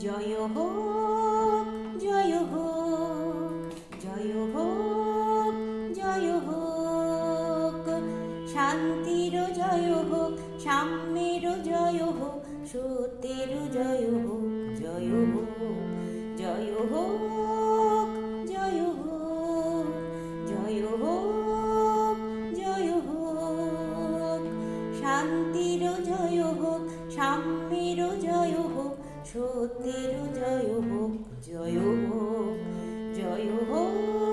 জয় হোক জয় হোক জয় হোক জয় হোক শান্তির জয় হোক সাম্যের জয় হোক সত্যের জয় হোক জয় হোক জয় হোক জয় হোক জয় হোক জয় হোক শান্তির জয় হোক সাম্যের জয় হোক সত্যের জয় হোক জয় হোক জয় হোক।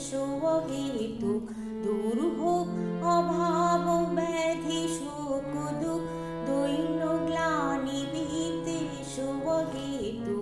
সৌগীতু দূর হোক অভাব ব্যাধি শোক দুঃখ দৈন্য গ্লানি বিতে সৌগীতু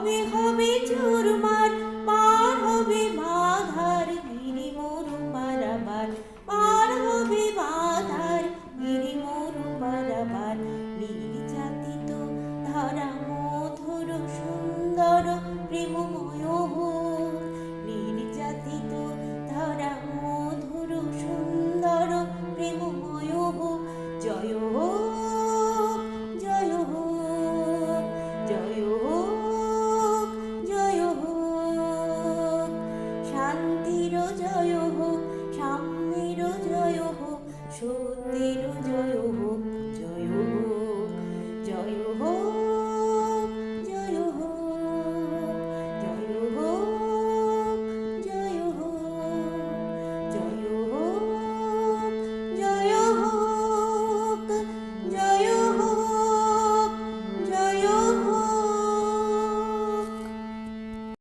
হবে হবে চুরমার, পার হবে বাধার গিরি মরু পারাবার পার হবে বাধার গিরি মরু পারাবার বীর জাতি তো ধরা মধুর, সুন্দর, প্রেমময় জয় হোক সামনের জয় হোক সত্যের জয়